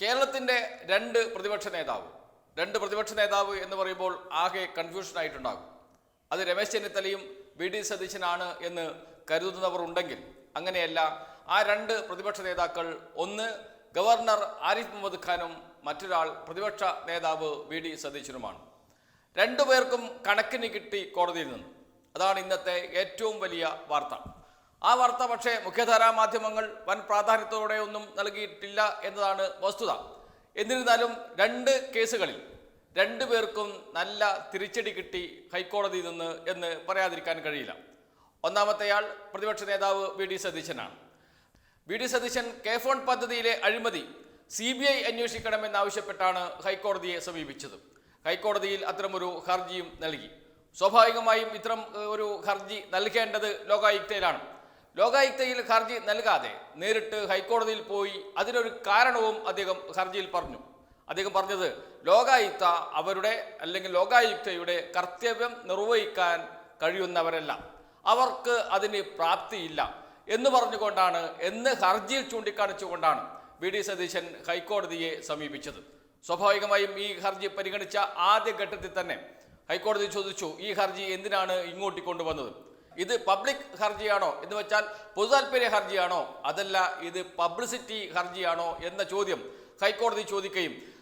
കേരളത്തിന്റെ രണ്ട് പ്രതിപക്ഷ നേതാവ്. രണ്ട് പ്രതിപക്ഷ നേതാവ് എന്ന് പറയുമ്പോൾ ആകെ കൺഫ്യൂഷൻ ആയിട്ടുണ്ടാകും. അത് രമേശ് ചെന്നിത്തലയും വി ഡി സതീശനാണ് എന്ന് കരുതുന്നവർ ഉണ്ടെങ്കിൽ അങ്ങനെയല്ല ആ രണ്ട് പ്രതിപക്ഷ നേതാക്കൾ ഒന്ന് ഗവർണർ ആരിഫ് മുഹമ്മദ് ഖാനും മറ്റൊരാൾ പ്രതിപക്ഷ നേതാവ് വി ഡി സതീശനുമാണ്. രണ്ടുപേർക്കും കണക്കിന് കിട്ടി കോടതിയിൽ നിന്ന്. അതാണ് ഇന്നത്തെ ഏറ്റവും വലിയ വാർത്ത. ആ വാർത്ത പക്ഷേ മുഖ്യധാരാ മാധ്യമങ്ങൾ വൻ പ്രാധാന്യത്തോടെ ഒന്നും നൽകിയിട്ടില്ല എന്നതാണ് വസ്തുത. എന്നിരുന്നാലും രണ്ട് കേസുകളിൽ രണ്ടു പേർക്കും നല്ല തിരിച്ചടി കിട്ടി ഹൈക്കോടതിയിൽ നിന്ന് എന്ന് പറയാതിരിക്കാൻ കഴിയില്ല. ഒന്നാമത്തെയാൾ പ്രതിപക്ഷ നേതാവ് വി ഡി സതീശനാണ്. V D Satheesan K phone പദ്ധതിയിലെ അഴിമതി സി ബി ഐ അന്വേഷിക്കണമെന്നാവശ്യപ്പെട്ടാണ് ഹൈക്കോടതിയെ സമീപിച്ചത്. ഹൈക്കോടതിയിൽ അത്തരമൊരു ഹർജിയും നൽകി. സ്വാഭാവികമായും ഇത്തരം ഒരു ഹർജി നൽകേണ്ടത് ലോകായുക്തയിലാണ്. ലോകായുക്തയിൽ ഹർജി നൽകാതെ നേരിട്ട് ഹൈക്കോടതിയിൽ പോയി അതിനൊരു കാരണവും അദ്ദേഹം ഹർജിയിൽ പറഞ്ഞു. അദ്ദേഹം പറഞ്ഞത് ലോകായുക്ത അവരുടെ അല്ലെങ്കിൽ ലോകായുക്തയുടെ കർത്തവ്യം നിർവഹിക്കാൻ കഴിയുന്നവരല്ല. അവർക്ക് അതിന് പ്രാപ്തിയില്ല എന്ന് പറഞ്ഞുകൊണ്ടാണ് എന്ന് ഹർജിയിൽ ചൂണ്ടിക്കാണിച്ചുകൊണ്ടാണ് വി ഡി സതീശൻ ഹൈക്കോടതിയെ സമീപിച്ചത്. സ്വാഭാവികമായും ഈ ഹർജി പരിഗണിച്ച ആദ്യ ഘട്ടത്തിൽ തന്നെ ഹൈക്കോടതി ചോദിച്ചു ഈ ഹർജി എന്തിനാണ് ഇങ്ങോട്ട് കൊണ്ടുവന്നത്? ഇത് പബ്ലിക് ഹർജിയാണോ എന്ന് വെച്ചാൽ പൊതുതാൽപര്യ ഹർജിയാണോ? അതല്ല ഇത് പബ്ലിസിറ്റി ഹർജിയാണോ എന്ന ചോദ്യം ഹൈക്കോടതി ചോദിക്കുകയും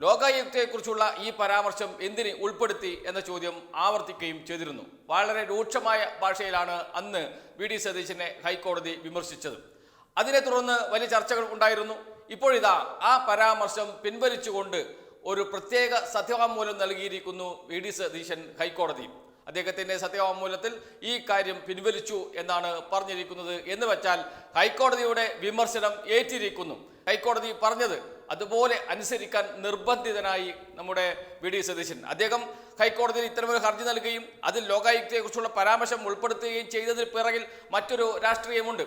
ലോകായുക്തയെക്കുറിച്ചുള്ള ഈ പരാമർശം എന്തിന് ഉൾപ്പെടുത്തി എന്ന ചോദ്യം ആവർത്തിക്കുകയും ചെയ്തിരുന്നു. വളരെ രൂക്ഷമായ ഭാഷയിലാണ് അന്ന് വി. ഡി. സതീശനെ ഹൈക്കോടതി വിമർശിച്ചത്. അതിനെ തുടർന്ന് വലിയ ചർച്ചകൾ ഉണ്ടായിരുന്നു. ഇപ്പോഴിതാ ആ പരാമർശം പിൻവലിച്ചുകൊണ്ട് ഒരു പ്രത്യേക സത്യവാങ്മൂലം നൽകിയിരിക്കുന്നു വി. ഡി. സതീശൻ ഹൈക്കോടതി. അദ്ദേഹത്തിന്റെ സത്യവാങ്മൂലത്തിൽ ഈ കാര്യം പിൻവലിച്ചു എന്നാണ് പറഞ്ഞിരിക്കുന്നത് എന്ന് വെച്ചാൽ ഹൈക്കോടതിയുടെ വിമർശനം ഏറ്റിരിക്കുന്നു. ഹൈക്കോടതി പറഞ്ഞത് അതുപോലെ അനുസരിക്കാൻ നിർബന്ധിതനായി നമ്മുടെ വി. ഡി. സതീശൻ. അദ്ദേഹം ഹൈക്കോടതിയിൽ ഇത്തരമൊരു ഹർജി നൽകുകയും അതിൽ ലോകായുക്തയെക്കുറിച്ചുള്ള പരാമർശം ഉൾപ്പെടുത്തുകയും ചെയ്തതിന് പിറകിൽ മറ്റൊരു രാഷ്ട്രീയമുണ്ട്.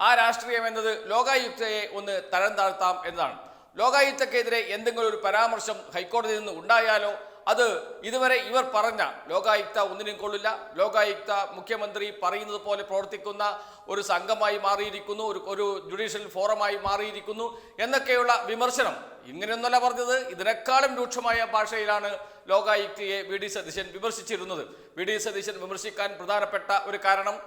ആ രാഷ്ട്രീയം എന്നത് ലോകായുക്തയെ ഒന്ന് തരം താഴ്ത്താം എന്നതാണ്. ലോകായുക്തക്കെതിരെ എന്തെങ്കിലും ഒരു പരാമർശം ഹൈക്കോടതിയിൽ നിന്ന് ഉണ്ടായാലോ അത് ഇതുവരെ ഇവർ പറഞ്ഞ ലോകായുക്ത ഒന്നിനും കൊള്ളില്ല. ലോകായുക്ത മുഖ്യമന്ത്രി പറയുന്നത് പോലെ പ്രവർത്തിക്കുന്ന ഒരു സംഘമായി മാറിയിരിക്കുന്നു ഒരു ഒരു ജുഡീഷ്യൽ ഫോറമായി മാറിയിരിക്കുന്നു എന്നൊക്കെയുള്ള വിമർശനം. ഇങ്ങനെയൊന്നല്ല പറഞ്ഞത്. ഇതിനേക്കാളും രൂക്ഷമായ ഭാഷയിലാണ് ലോകായുക്തയെ വി. ഡി. സതീശൻ വിമർശിച്ചിരുന്നത്. വി. ഡി. സതീശൻ വിമർശിക്കാൻ പ്രധാനപ്പെട്ട ഒരു കാരണം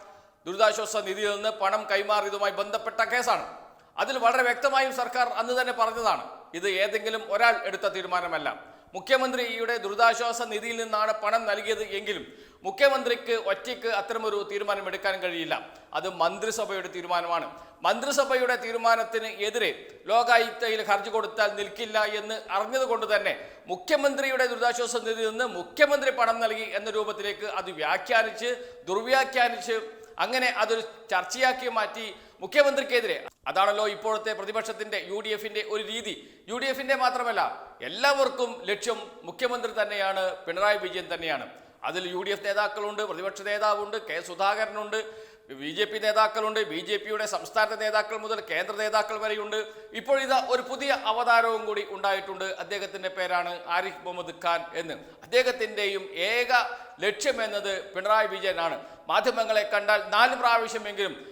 ദുരിതാശ്വാസ നിധിയിൽ നിന്ന് പണം കൈമാറിയതുമായി ബന്ധപ്പെട്ട കേസാണ്. അതിൽ വളരെ വ്യക്തമായും സർക്കാർ അന്ന് തന്നെ പറഞ്ഞതാണ്. ഇത് ഏതെങ്കിലും ഒരാൾ എടുത്ത തീരുമാനമല്ല. മുഖ്യമന്ത്രിയുടെ ദുരിതാശ്വാസ നിധിയിൽ നിന്നാണ് പണം നൽകിയത് എങ്കിലും മുഖ്യമന്ത്രിക്ക് ഒറ്റയ്ക്ക് അത്തരമൊരു തീരുമാനം എടുക്കാൻ കഴിയില്ല. അത് മന്ത്രിസഭയുടെ തീരുമാനമാണ്. മന്ത്രിസഭയുടെ തീരുമാനത്തിന് എതിരെ ലോകായുക്തയിൽ ഹർജി കൊടുത്താൽ നിൽക്കില്ല എന്ന് അറിഞ്ഞതുകൊണ്ട് തന്നെ മുഖ്യമന്ത്രിയുടെ ദുരിതാശ്വാസ നിധിയിൽ നിന്ന് മുഖ്യമന്ത്രി പണം നൽകി എന്ന രൂപത്തിലേക്ക് അത് വ്യാഖ്യാനിച്ച് ദുർവ്യാഖ്യാനിച്ച് അങ്ങനെ അതൊരു ചർച്ചയാക്കി മാറ്റി മുഖ്യമന്ത്രിക്കെതിരെ അതാണല്ലോ ഇപ്പോഴത്തെ പ്രതിപക്ഷത്തിന്റെ യു ഡി എഫിന്റെ ഒരു രീതി. യു ഡി എഫിന്റെ മാത്രമല്ല എല്ലാവർക്കും ലക്ഷ്യം മുഖ്യമന്ത്രി തന്നെയാണ് പിണറായി വിജയൻ തന്നെയാണ്. അതിൽ യു ഡി എഫ് നേതാക്കളുണ്ട് പ്രതിപക്ഷ നേതാവുണ്ട് കെ സുധാകരനുണ്ട് ബി ജെ പി നേതാക്കളുണ്ട് ബി ജെ പിയുടെ സംസ്ഥാന നേതാക്കൾ മുതൽ കേന്ദ്ര നേതാക്കൾ വരെയുണ്ട്. ഇപ്പോഴിതാ ഒരു പുതിയ അവതാരവും കൂടി ഉണ്ടായിട്ടുണ്ട് അദ്ദേഹത്തിന്റെ പേരാണ് ആരിഫ് മുഹമ്മദ് ഖാൻ എന്ന്. അദ്ദേഹത്തിന്റെയും ഏക ലക്ഷ്യമെന്നത് പിണറായി വിജയനാണ്. മാധ്യമങ്ങളെ കണ്ടാൽ നാല് പ്രാവശ്യമെങ്കിലും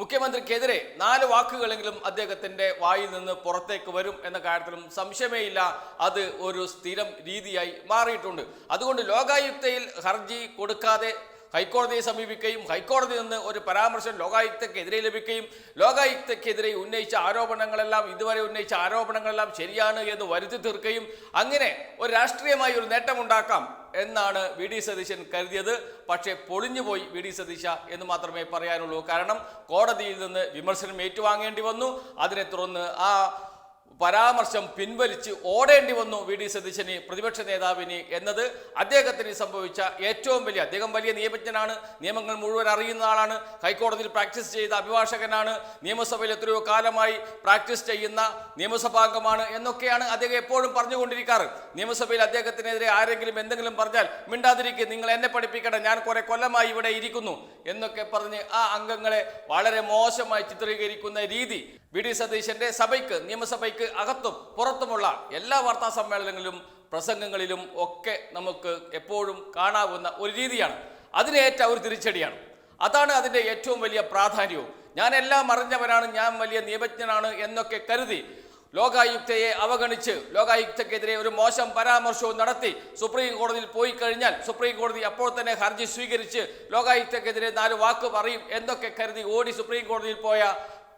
മുഖ്യമന്ത്രിക്കെതിരെ നാല് വാക്കുകളെങ്കിലും അദ്ദേഹത്തിന്റെ വായിൽ നിന്ന് പുറത്തേക്ക് വരും എന്ന കാര്യത്തിലും സംശയമേയില്ല. അത് ഒരു സ്ഥിരം രീതിയായി മാറിയിട്ടുണ്ട്. അതുകൊണ്ട് ലോകായുക്തയിൽ ഹർജി കൊടുക്കാതെ ഹൈക്കോടതിയെ സമീപിക്കുകയും ഹൈക്കോടതി നിന്ന് ഒരു പരാമർശം ലോകായുക്തക്കെതിരെ ലഭിക്കുകയും ലോകായുക്തക്കെതിരെ ഉന്നയിച്ച ആരോപണങ്ങളെല്ലാം ഇതുവരെ ഉന്നയിച്ച ആരോപണങ്ങളെല്ലാം ശരിയാണ് എന്ന് വരുത്തി തീർക്കുകയും അങ്ങനെ ഒരു രാഷ്ട്രീയമായി ഒരു നേട്ടമുണ്ടാക്കാം. എന്നാണ് വി ഡി സതീശൻ കരുതിയത്. പക്ഷേ പൊളിഞ്ഞുപോയി വി ഡി സതീശ എന്ന് മാത്രമേ പറയാനുള്ളൂ. കാരണം കോടതിയിൽ നിന്ന് വിമർശനം ഏറ്റുവാങ്ങേണ്ടി വന്നു. അതിനെ തുടർന്ന് ആ പരാമർശം പിൻവലിച്ച് ഓടേണ്ടി വന്നു വി ഡി സതീശന് പ്രതിപക്ഷ നേതാവിന് എന്നത് അദ്ദേഹത്തിന് സംഭവിച്ച ഏറ്റവും വലിയ അദ്ദേഹം വലിയ നിയമജ്ഞനാണ്. നിയമങ്ങൾ മുഴുവൻ അറിയുന്ന ആളാണ്. ഹൈക്കോടതിയിൽ പ്രാക്ടീസ് ചെയ്ത അഭിഭാഷകനാണ്. നിയമസഭയിൽ എത്രയോ കാലമായി പ്രാക്ടീസ് ചെയ്യുന്ന നിയമസഭാംഗമാണ് എന്നൊക്കെയാണ് അദ്ദേഹം എപ്പോഴും പറഞ്ഞുകൊണ്ടിരിക്കാറ്. നിയമസഭയിൽ അദ്ദേഹത്തിനെതിരെ ആരെങ്കിലും എന്തെങ്കിലും പറഞ്ഞാൽ മിണ്ടാതിരിക്കുക നിങ്ങൾ എന്നെ പഠിപ്പിക്കണം ഞാൻ കുറെ കൊല്ലമായി ഇവിടെ ഇരിക്കുന്നു എന്നൊക്കെ പറഞ്ഞ് ആ അംഗങ്ങളെ വളരെ മോശമായി ചിത്രീകരിക്കുന്ന രീതി വി ഡി സതീശന്റെ സഭയ്ക്ക് നിയമസഭയ്ക്ക് അകത്തും പുറത്തുമുള്ള എല്ലാ വാർത്താ സമ്മേളനങ്ങളിലും പ്രസംഗങ്ങളിലും ഒക്കെ നമുക്ക് എപ്പോഴും കാണാവുന്ന ഒരു രീതിയാണ്. അതിനേറ്റ ഒരു തിരിച്ചടിയാണ്. അതാണ് അതിന്റെ ഏറ്റവും വലിയ പ്രാധാന്യവും. ഞാൻ എല്ലാം അറിഞ്ഞവനാണ് ഞാൻ വലിയ നിയമജ്ഞനാണ് എന്നൊക്കെ കരുതി ലോകായുക്തയെ അവഗണിച്ച് ലോകായുക്തക്കെതിരെ ഒരു മോശം പരാമർശവും നടത്തി സുപ്രീം കോടതിയിൽ പോയി കഴിഞ്ഞാൽ സുപ്രീം കോടതി അപ്പോൾ തന്നെ ഹർജി സ്വീകരിച്ച് ലോകായുക്തക്കെതിരെ നാല് വാക്ക് പറയും എന്നൊക്കെ കരുതി ഓടി സുപ്രീം കോടതിയിൽ പോയ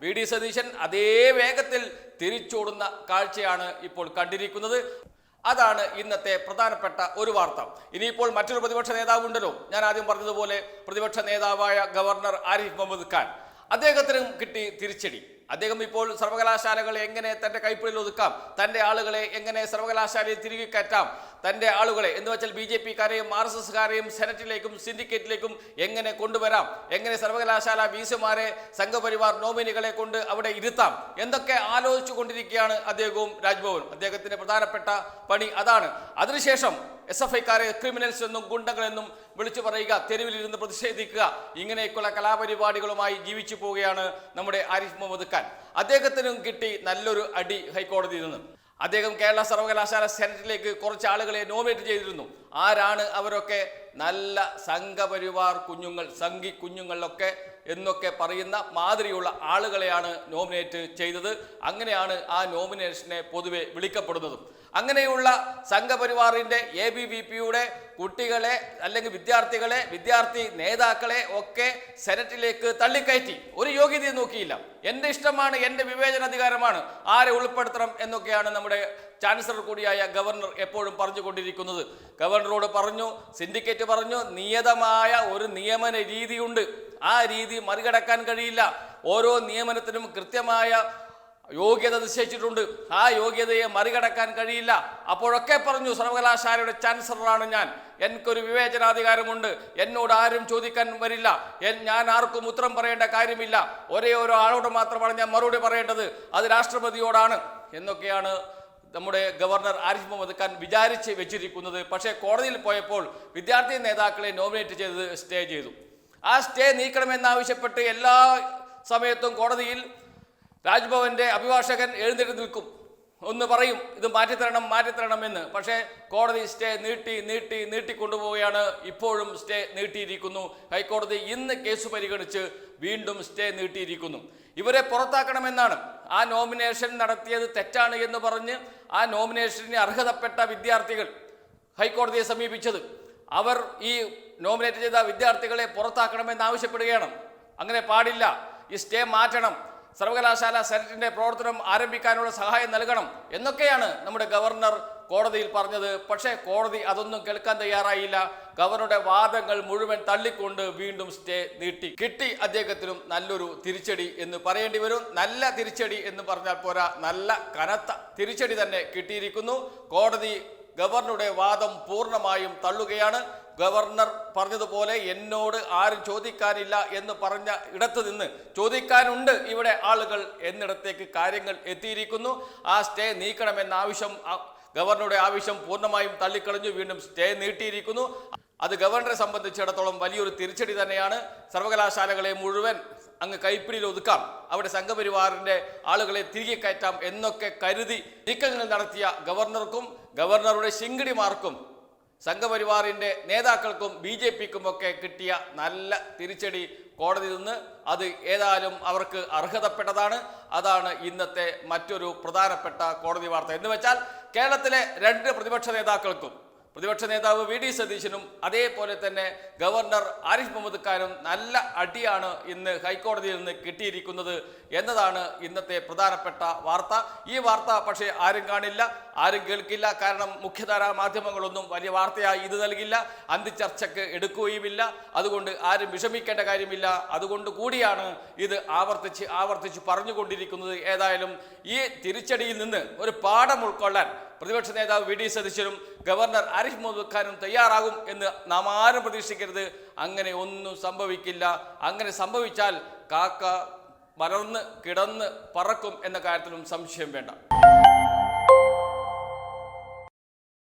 വി ഡി സതീശൻ അതേ വേഗത്തിൽ തിരിച്ചോടുന്ന കാഴ്ചയാണ് ഇപ്പോൾ കണ്ടിരിക്കുന്നത്. അതാണ് ഇന്നത്തെ പ്രധാനപ്പെട്ട ഒരു വാർത്ത. ഇനിയിപ്പോൾ മറ്റൊരു പ്രതിപക്ഷ നേതാവ് ഉണ്ടല്ലോ. ഞാൻ ആദ്യം പറഞ്ഞതുപോലെ പ്രതിപക്ഷ നേതാവായ ഗവർണർ ആരിഫ് മുഹമ്മദ് ഖാൻ. അദ്ദേഹത്തിനും കിട്ടി തിരിച്ചടി. അദ്ദേഹം ഇപ്പോൾ സർവകലാശാലകളെ എങ്ങനെ തന്റെ കൈപ്പിടിയിൽ ഒതുക്കാം? തന്റെ ആളുകളെ എങ്ങനെ സർവകലാശാലയിൽ തിരികെ കയറ്റാം? തന്റെ ആളുകളെ എന്ന് വെച്ചാൽ ബി ജെ പിക്കാരെയും ആർ എസ് എസ്കാരെയും സെനറ്റിലേക്കും സിൻഡിക്കേറ്റിലേക്കും എങ്ങനെ കൊണ്ടുവരാം? എങ്ങനെ സർവകലാശാല വീസുമാരെ സംഘപരിവാർ നോമിനികളെ കൊണ്ട് അവിടെ ഇരുത്താം? എന്തൊക്കെ ആലോചിച്ചു കൊണ്ടിരിക്കുകയാണ് അദ്ദേഹവും രാജ്ഭവൻ അദ്ദേഹത്തിന്റെ പ്രധാനപ്പെട്ട പണി അതാണ്. അതിനുശേഷം എസ് എഫ് ഐക്കാരെ ക്രിമിനൽസ് എന്നും ഗുണ്ടകളെന്നും വിളിച്ചു പറയുക തെരുവിലിരുന്ന് പ്രതിഷേധിക്കുക. ഇങ്ങനെയൊക്കെയുള്ള കലാപരിപാടികളുമായി ജീവിച്ചു പോവുകയാണ് നമ്മുടെ ആരിഫ് മുഹമ്മദ് ഖാൻ. അദ്ദേഹത്തിനും കിട്ടി നല്ലൊരു അടി ഹൈക്കോടതിയിൽ നിന്ന്. അദ്ദേഹം കേരള സർവകലാശാല സെനറ്റിലേക്ക് കുറച്ച് ആളുകളെ നോമിനേറ്റ് ചെയ്തിരുന്നു. ആരാണ് അവരൊക്കെ നല്ല സംഘപരിവാർ കുഞ്ഞുങ്ങൾ സംഘി കുഞ്ഞുങ്ങളിലൊക്കെ എന്നൊക്കെ പറയുന്ന മാതിരിയുള്ള ആളുകളെയാണ് നോമിനേറ്റ് ചെയ്തത്. അങ്ങനെയാണ് ആ നോമിനേഷനെ പൊതുവെ വിളിക്കപ്പെടുന്നതും. അങ്ങനെയുള്ള സംഘപരിവാറിന്റെ എ ബി വി പിയുടെ കുട്ടികളെ അല്ലെങ്കിൽ വിദ്യാർത്ഥികളെ വിദ്യാർത്ഥി നേതാക്കളെ ഒക്കെ സെനറ്റിലേക്ക് തള്ളിക്കയറ്റി. ഒരു യോഗ്യതയും നോക്കിയില്ല. എന്റെ ഇഷ്ടമാണ് എന്റെ വിവേചനാധികാരമാണ്. ആരെ ഉൾപ്പെടുത്തണം എന്നൊക്കെയാണ് നമ്മുടെ ചാൻസലർ കൂടിയായ ഗവർണർ എപ്പോഴും പറഞ്ഞുകൊണ്ടിരിക്കുന്നത്. ഗവർണറോട് പറഞ്ഞു സിൻഡിക്കേറ്റ് പറഞ്ഞു നിയതമായ ഒരു നിയമന രീതിയുണ്ട്. ആ രീതി മറികടക്കാൻ കഴിയില്ല. ഓരോ നിയമനത്തിനും കൃത്യമായ യോഗ്യത നിശ്ചയിച്ചിട്ടുണ്ട്. ആ യോഗ്യതയെ മറികടക്കാൻ കഴിയില്ല. അപ്പോഴൊക്കെ പറഞ്ഞു സർവകലാശാലയുടെ ചാൻസലറാണ് ഞാൻ. എനിക്കൊരു വിവേചനാധികാരമുണ്ട്. എന്നോട് ആരും ചോദിക്കാൻ വരില്ല. ഞാൻ ആർക്കും ഉത്തരം പറയേണ്ട കാര്യമില്ല. ഒരേ ഒരു ആളോട് മാത്രമാണ് ഞാൻ മറുപടി പറയേണ്ടത്. അത് രാഷ്ട്രപതിയോടാണ്. എന്നൊക്കെയാണ് നമ്മുടെ ഗവർണർ ആരിഫ് മുഹമ്മദ് ഖാൻ വിചാരിച്ച് വെച്ചിരിക്കുന്നത്. പക്ഷേ കോടതിയിൽ പോയപ്പോൾ വിദ്യാർത്ഥി നേതാക്കളെ നോമിനേറ്റ് ചെയ്തത് സ്റ്റേ ചെയ്തു. ആ സ്റ്റേ നീക്കണമെന്നാവശ്യപ്പെട്ട് എല്ലാ സമയത്തും കോടതിയിൽ രാജ്ഭവന്റെ അഭിഭാഷകൻ എഴുന്നേറ്റ് നിൽക്കും. ഒന്ന് പറയും ഇത് മാറ്റിത്തരണം മാറ്റിത്തരണം എന്ന്. പക്ഷേ കോടതി സ്റ്റേ നീട്ടി നീട്ടി നീട്ടിക്കൊണ്ടുപോവുകയാണ് ഇപ്പോഴും സ്റ്റേ നീട്ടിയിരിക്കുന്നു. ഹൈക്കോടതി ഇന്ന് കേസ് പരിഗണിച്ച് വീണ്ടും സ്റ്റേ നീട്ടിയിരിക്കുന്നു. ഇവരെ പുറത്താക്കണമെന്നാണ് ആ നോമിനേഷൻ നടത്തിയത് തെറ്റാണ് എന്ന് പറഞ്ഞ് ആ നോമിനേഷന് അർഹതപ്പെട്ട വിദ്യാർത്ഥികൾ ഹൈക്കോടതിയെ സമീപിച്ചത്. അവർ ഈ നോമിനേറ്റ് ചെയ്ത വിദ്യാർത്ഥികളെ പുറത്താക്കണമെന്ന് ആവശ്യപ്പെടുകയാണ്. അങ്ങനെ പാടില്ല. ഈ സ്റ്റേ മാറ്റണം. സർവകലാശാല സെനറ്റിന്റെ പ്രവർത്തനം ആരംഭിക്കാനുള്ള സഹായം നൽകണം എന്നൊക്കെയാണ് നമ്മുടെ ഗവർണർ കോടതിയിൽ പറഞ്ഞത് പക്ഷേ കോടതി അതൊന്നും കേൾക്കാൻ തയ്യാറായില്ല. ഗവർണറുടെ വാദങ്ങൾ മുഴുവൻ തള്ളിക്കൊണ്ട് വീണ്ടും സ്റ്റേ നീട്ടി. കിട്ടി അദ്ദേഹത്തിനും നല്ലൊരു തിരിച്ചടി എന്ന് പറയേണ്ടി വരും. നല്ല തിരിച്ചടി എന്ന് പറഞ്ഞാൽ പോരാ നല്ല കനത്ത തിരിച്ചടി തന്നെ കിട്ടിയിരിക്കുന്നു. കോടതി ഗവർണറുടെ വാദം പൂർണമായും തള്ളുകയാണ്. ഗവർണർ പറഞ്ഞതുപോലെ എന്നോട് ആരും ചോദിക്കാനില്ല എന്ന് പറഞ്ഞ ഇടത്ത് നിന്ന് ചോദിക്കാനുണ്ട് ഇവിടെ ആളുകൾ എന്നിടത്തേക്ക് കാര്യങ്ങൾ എത്തിയിരിക്കുന്നു. ആ സ്റ്റേ നീക്കണമെന്ന ആവശ്യം ഗവർണറുടെ ആവശ്യം പൂർണമായും തള്ളിക്കളഞ്ഞു. വീണ്ടും സ്റ്റേ നീട്ടിയിരിക്കുന്നു. അത് ഗവർണറെ സംബന്ധിച്ചിടത്തോളം വലിയൊരു തിരിച്ചടി തന്നെയാണ്. സർവകലാശാലകളെ മുഴുവൻ അങ്ങ് കൈപ്പിടിയിൽ ഒതുക്കാം. അവിടെ സംഘപരിവാറിന്റെ ആളുകളെ തിരികെ കയറ്റാം എന്നൊക്കെ കരുതി നീക്കങ്ങൾ നടത്തിയ ഗവർണർക്കും ഗവർണറുടെ ശിങ്കിടിമാർക്കും സംഘപരിവാറിന്റെ നേതാക്കൾക്കും ബി ജെ പിക്കും ഒക്കെ കിട്ടിയ നല്ല തിരിച്ചടി കോടതി നിന്ന്. അത് ഏതായാലും അവർക്ക് അർഹതപ്പെട്ടതാണ്. അതാണ് ഇന്നത്തെ മറ്റൊരു പ്രധാനപ്പെട്ട കോടതി വാർത്ത. എന്ന് വെച്ചാൽ കേരളത്തിലെ രണ്ട് പ്രതിപക്ഷ നേതാക്കൾക്കും പ്രതിപക്ഷ നേതാവ് വി ഡി സതീശനും അതേപോലെ തന്നെ ഗവർണർ ആരിഫ് മുഹമ്മദ് ഖാനും നല്ല അടിയാണ് ഇന്ന് ഹൈക്കോടതിയിൽ നിന്ന് കിട്ടിയിരിക്കുന്നത് എന്നതാണ് ഇന്നത്തെ പ്രധാനപ്പെട്ട വാർത്ത. ഈ വാർത്ത പക്ഷേ ആരും കാണില്ല ആരും കേൾക്കില്ല. കാരണം മുഖ്യധാരാ മാധ്യമങ്ങളൊന്നും വലിയ വാർത്തയായി ഇത് നൽകില്ല. അന്തിച്ചർച്ചയ്ക്ക് എടുക്കുകയുമില്ല. അതുകൊണ്ട് ആരും വിഷമിക്കേണ്ട കാര്യമില്ല. അതുകൊണ്ട് കൂടിയാണ് ഇത് ആവർത്തിച്ച് ആവർത്തിച്ച് പറഞ്ഞുകൊണ്ടിരിക്കുന്നത്. ഏതായാലും ഈ തിരിച്ചടിയിൽ നിന്ന് ഒരു പാഠം ഉൾക്കൊള്ളാൻ പ്രതിപക്ഷ നേതാവ് വി ഡി സതീശനും ഗവർണർ ആരിഫ് മുഹമ്മദ് ഖാനും തയ്യാറാകും എന്ന് നാം ആരും പ്രതീക്ഷിക്കരുത്. അങ്ങനെ ഒന്നും സംഭവിക്കില്ല. അങ്ങനെ സംഭവിച്ചാൽ കാക്ക മലർന്ന് കിടന്ന് പറക്കും എന്ന കാര്യത്തിലും സംശയം വേണ്ട.